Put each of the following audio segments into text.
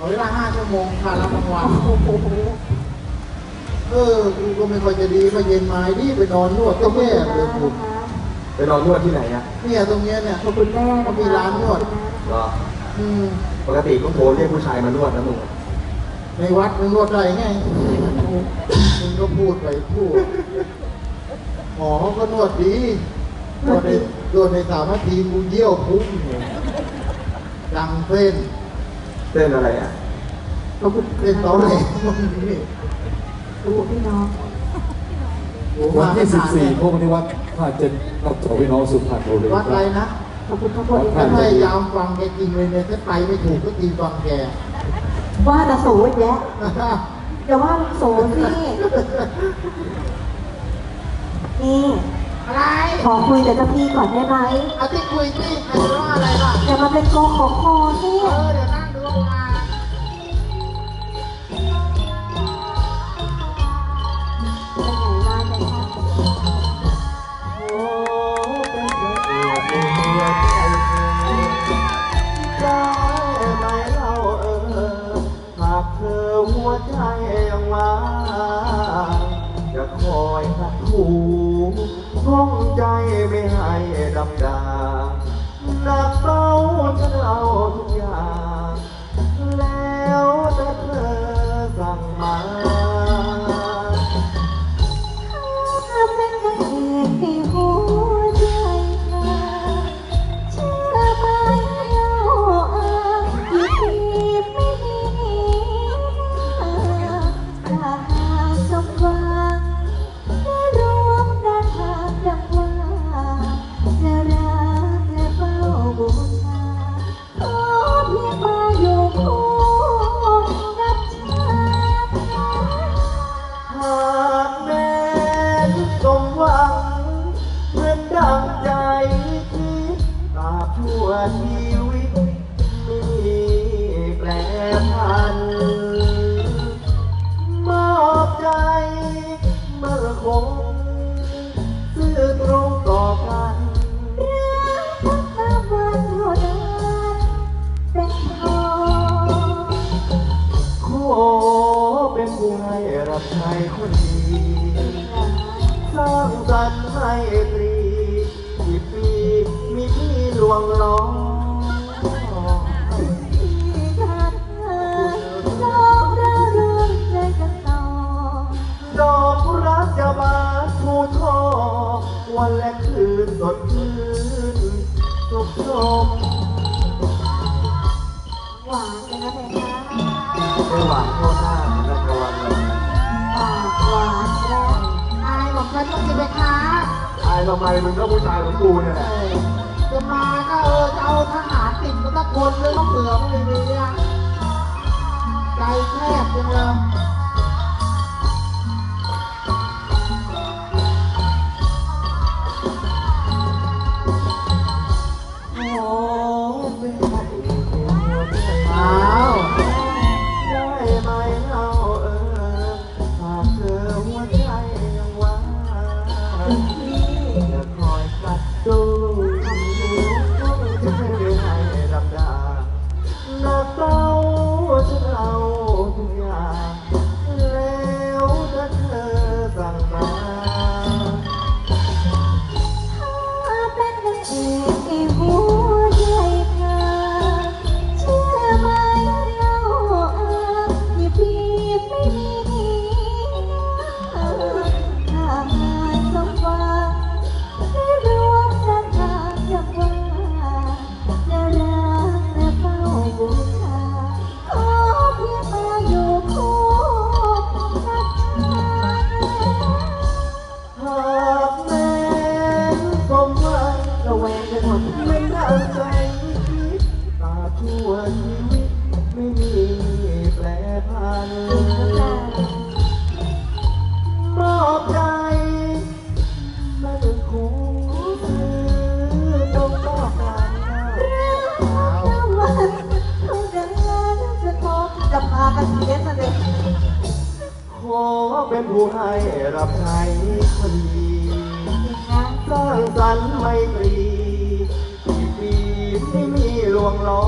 เอาเวลาห้าชั่วโมงค่ารับรางวัลโอ้โหเออกูก็ไม่ค่อยจะดีไปเย็นมาดิไปนอนนวดก็แย่เลยกูไปนอนนวดที่ไหนอะเนี่ยตรงเนี้ยเนี่ยขอบคุณแม่นะคะเขามีร้านนวดก็อืมปกติก็โทรเรียกผู้ชายมานวดนะมึงในวัดมึงนวดได้ไงมึงก็พูดไปพูดหมอเขาก็นวดดีนวดในนวดในสามนาทีกูเยี่ยวพุ่งเนี่ยดังเส้น เต้นอะไรอะขอบคุณเส้นตอแหลมึงนี่ขอบคุณพี่น้องโอ้วันมาที่ขนาด14พวกนี้วัดท่าเจ็ดกับสวิน้องสุพรรณบุรีวัดอะไรนะขอบคุณทุกคนที่ถ้ามาพยายามฟังแกจริงเลยเนี่ยถ้าไปไม่ถูกก็ตีฟังแกว่าแต่โสอีกแล้วอย่าว่าลุงโสสินี่อะไรขอคุยกับเจ้าพี่ก่อนได้ไหมเอาที่คุยที่ใครจะว่าอะไรล่ะอย่ามาเป็นโกขอคอสิเออเดี๋ยวนั่ง อยหักหูห้องใจไม่ให้ดับดาหนักเบาจะเอาทุก ชีวิตไม่มีแปรพันมอบใจเมื่อคงซื่อตรงต่อกันรักทั้งวันเท่านั้นเป็นพอขอเป็นผู้ให้รับใช้คนดี สร้างสรรค์ให้ตรี วงล้อที่ขาดเธอลองเราเรื่องใจกันต่อดอกรักจะบาทูทอวันและคืนสดชื่นสุขสมหวานกันนะเพคะไม่หวานโทษหน้ารักวันเลยปากหวานแล้วอายบอกฉันต้องกินไปค้าอายทำไมมึงก็ผู้ชายของกูเนี่ยแหละ นมาก็เออจะเอาทหารติดมาสักคนเลยต้องเผื่อนเลยเนี่ยใจแคบจังเลย ผู้ให้รับใช้คนดีสร้างสรรค์ไม่ตรีที่ปีไม่มีลวงล้อ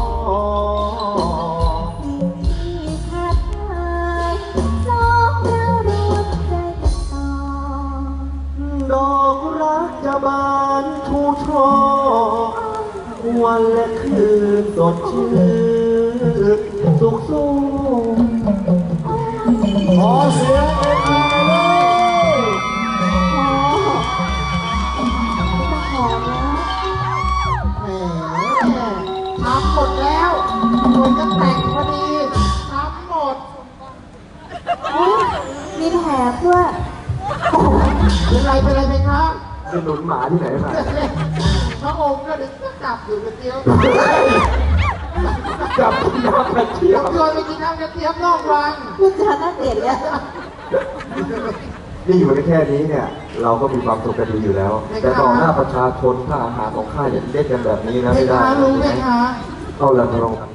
ดอกรักจะบานทูช่อวันและคืนสดชื่นสุขสุข ควรจะแต่งพอดีทำหมดอุ๊ยมีแถบด้วยเป็นไรเป็นไรไหมครับจะหนุนหมาที่ไหนมาพระองค์ก็ดึงก็กลับอยู่กับเตียวจับน้ำกระเทียมโยนไปกินน้ำกระเทียมนอกวังพูดจาน่าเกลียดเลยนี่อยู่กันแค่นี้เนี่ย เราก็มีความสุขกันดีอยู่แล้ว แต่ต่อหน้าประชาชนถ้าอาหารของข้าเนี่ยเล่นกันแบบนี้นะไม่ไม่ได้ค้ารู้ไหมคะเข้าแล้วลอง